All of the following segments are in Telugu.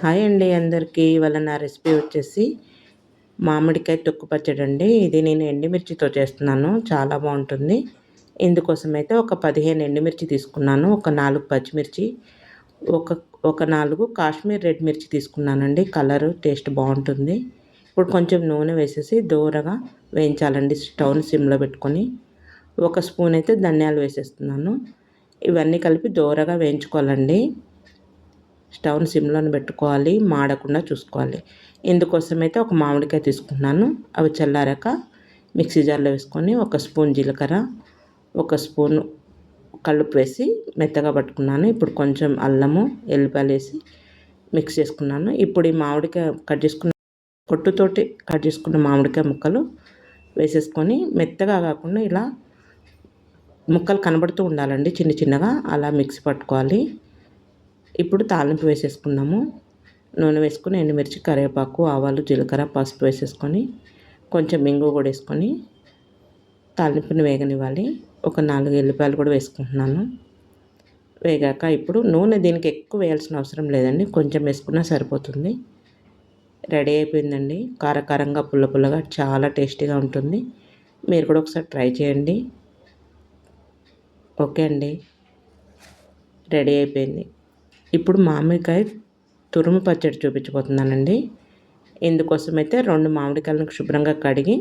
హాయ్ అండి అందరికీ. ఇవాళ నా రెసిపీ వచ్చేసి మామిడికాయ తొక్కు పచ్చడి అండి. ఇది నేను ఎండుమిర్చితో చేస్తున్నాను. చాలా బాగుంటుంది. ఇందుకోసం అయితే ఒక పదిహేను ఎండుమిర్చి తీసుకున్నాను. ఒక నాలుగు పచ్చిమిర్చి ఒక ఒక నాలుగు కాశ్మీర్ రెడ్ మిర్చి తీసుకున్నానండి. కలరు టేస్ట్ బాగుంటుంది. ఇప్పుడు కొంచెం నూనె వేసేసి దూరగా వేయించాలండి స్టవ్ని సిమ్లో పెట్టుకొని. ఒక స్పూన్ అయితే ధనియాలు వేసేస్తున్నాను. ఇవన్నీ కలిపి దూరగా వేయించుకోవాలండి. స్టవ్ని సిమ్లోని పెట్టుకోవాలి మాడకుండా చూసుకోవాలి. ఇందుకోసం అయితే ఒక మామిడికాయ తీసుకున్నాను అవి చల్లారాక మిక్సీ జార్లో వేసుకొని ఒక స్పూన్ జీలకర్ర ఒక స్పూన్ కలుపు వేసి మెత్తగా పట్టుకున్నాను. ఇప్పుడు కొంచెం అల్లము ఎల్లిపాయలు వేసి మిక్స్ చేసుకున్నాను. ఇప్పుడు ఈ మామిడికాయ కట్ చేసుకున్న పొట్టుతోటి కట్ చేసుకున్న మామిడికాయ ముక్కలు వేసేసుకొని మెత్తగా కాకుండా ఇలా ముక్కలు కనబడుతూ ఉండాలండి చిన్న చిన్నగా. అలా మిక్సీ పట్టుకోవాలి. ఇప్పుడు తాలింపు వేసేసుకున్నాము నూనె వేసుకుని ఎండుమిర్చి కరివేపాకు ఆవాలు జీలకర్ర పసుపు వేసేసుకొని కొంచెం మింగు కూడా వేసుకొని తాలింపుని వేగనివ్వాలి. ఒక నాలుగు ఎల్లిపాయలు కూడా వేసుకుంటున్నాను. వేగాక ఇప్పుడు నూనె దీనికి ఎక్కువ వేయాల్సిన అవసరం లేదండి. కొంచెం వేసుకున్నా సరిపోతుంది. రెడీ అయిపోయిందండి. కారకారంగా పుల్ల పుల్లగా చాలా టేస్టీగా ఉంటుంది. మీరు కూడా ఒకసారి ట్రై చేయండి. ఓకే అండి. రెడీ అయిపోయింది. ఇప్పుడు మామిడికాయ తురుము పచ్చడి చూపించబోతున్నానండి. ఇందుకోసం అయితే రెండు మామిడికాయలను శుభ్రంగా కడిగి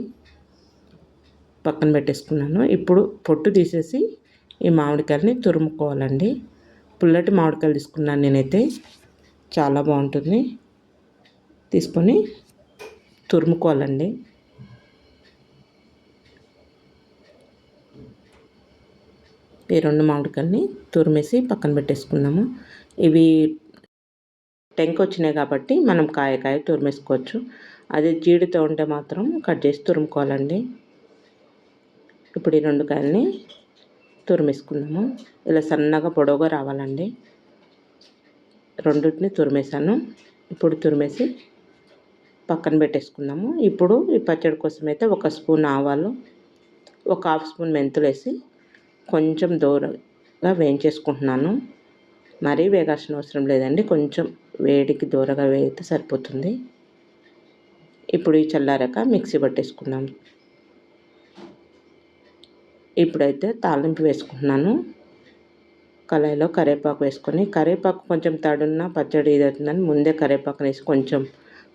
పక్కన పెట్టేసుకున్నాను. ఇప్పుడు పొట్టు తీసేసి ఈ మామిడికాయలని తురుముకోవాలండి. పుల్లటి మామిడికాయలు తీసుకున్నాను నేనైతే. చాలా బాగుంటుంది. తీసుకొని తురుముకోవాలండి. ఈ రెండు మామిడికాయలని తురిమేసి పక్కన పెట్టేసుకున్నాము ఇవి టెంక్ వచ్చినాయి కాబట్టి మనం కాయ కాయ తురిమేసుకోవచ్చు. అదే జీడితో ఉంటే మాత్రం కట్ చేసి తురుముకోవాలండి. ఇప్పుడు ఈ రెండు కాయల్ని తురిమేసుకున్నాము ఇలా సన్నగా పొడవుగా రావాలండి. రెండింటిని తురిమేసాను ఇప్పుడు తురిమేసి పక్కన పెట్టేసుకున్నాము ఇప్పుడు ఈ పచ్చడి కోసం అయితే ఒక స్పూన్ ఆవాలు ఒక హాఫ్ స్పూన్ మెంతులు వేసి కొంచెం దూరంగా వేయించేసుకుంటున్నాను. మరీ వేగాల్సిన అవసరం లేదండి. కొంచెం వేడికి దూరగా వేయితే సరిపోతుంది. ఇప్పుడు ఈ చల్లారాక మిక్సీ పట్టేసుకున్నాం ఇప్పుడైతే తాలింపు వేసుకుంటున్నాను. కళాయిలో కరివేపాకు వేసుకొని కరేపాకు కొంచెం తడున్న పచ్చడి ఇది అవుతుందని ముందే కరివేపాకు వేసి కొంచెం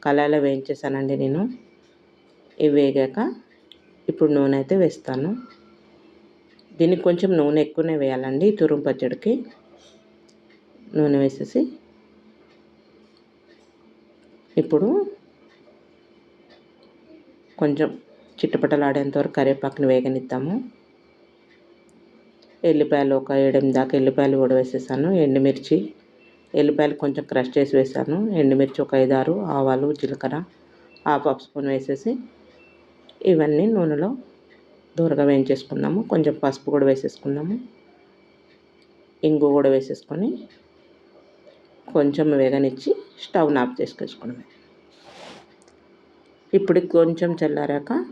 కళాయిలో వేయించేసానండి నేను. ఇవి వేగాక ఇప్పుడు నూనె అయితే వేస్తాను. దీనికి కొంచెం నూనె ఎక్కువనే వేయాలండి తురుము పచ్చడికి. నూనె వేసేసి. ఇప్పుడు కొంచెం చిట్టపట్టలాడేంత వరకు కరివేపాకుని వేగనిద్దాము. ఎల్లిపాయలు ఒక ఏడెనిమిది దాకా ఎల్లిపాయలు కూడా వేసేసాను. ఎండుమిర్చి ఎల్లిపాయలు కొంచెం క్రష్ చేసి వేసాను. ఎండుమిర్చి ఒక ఐదారు ఆవాలు జీలకర్ర హాఫ్ హాఫ్ స్పూన్ వేసేసి ఇవన్నీ నూనెలో దూరగా వేయించేసుకున్నాము కొంచెం పసుపు కూడా వేసేసుకున్నాము ఇంగు కూడా వేసేసుకొని కొంచెం వేగనిచ్చి స్టవ్ ఆఫ్ చేసుకొచ్చుకున్నాము ఇప్పుడు కొంచెం చల్లారాక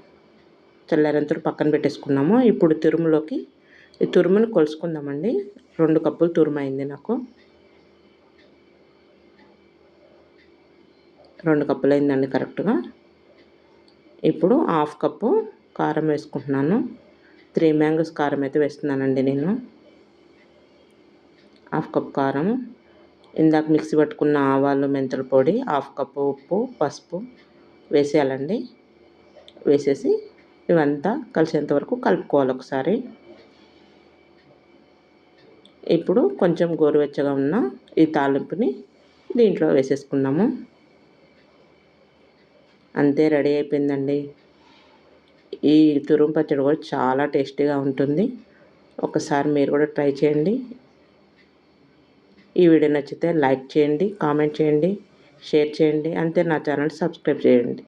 చల్లారంతా పక్కన పెట్టేసుకున్నాము. ఇప్పుడు తురుములోకి ఈ తురుమును కొలుసుకుందామండి. రెండు కప్పులు తురుము అయింది నాకు. రెండు కప్పులు అయిందండి కరెక్ట్గా. ఇప్పుడు హాఫ్ కప్పు కారం వేసుకుంటున్నాను. త్రీ మ్యాంగోస్ కారం అయితే వేస్తున్నానండి నేను. హాఫ్ కప్ కారం. ఇందాక మిక్సీ పట్టుకున్న ఆవాలు మెంతుల పొడి హాఫ్ కప్పు ఉప్పు పసుపు వేసేయాలండి. వేసేసి ఇవంతా కలిసేంత వరకు కలుపుకోవాలి ఒకసారి. ఇప్పుడు కొంచెం గోరువెచ్చగా ఉన్న ఈ తాలింపుని దీంట్లో వేసేసుకున్నాము అంతే రెడీ అయిపోయిందండి. ఈ తురుము పచ్చడి కూడా చాలా టేస్టీగా ఉంటుంది. ఒకసారి మీరు కూడా ట్రై చేయండి. ఈ వీడియో నచ్చితే లైక్ చేయండి కామెంట్ చేయండి షేర్ చేయండి. అంతే నా ఛానల్ సబ్స్క్రైబ్ చేయండి.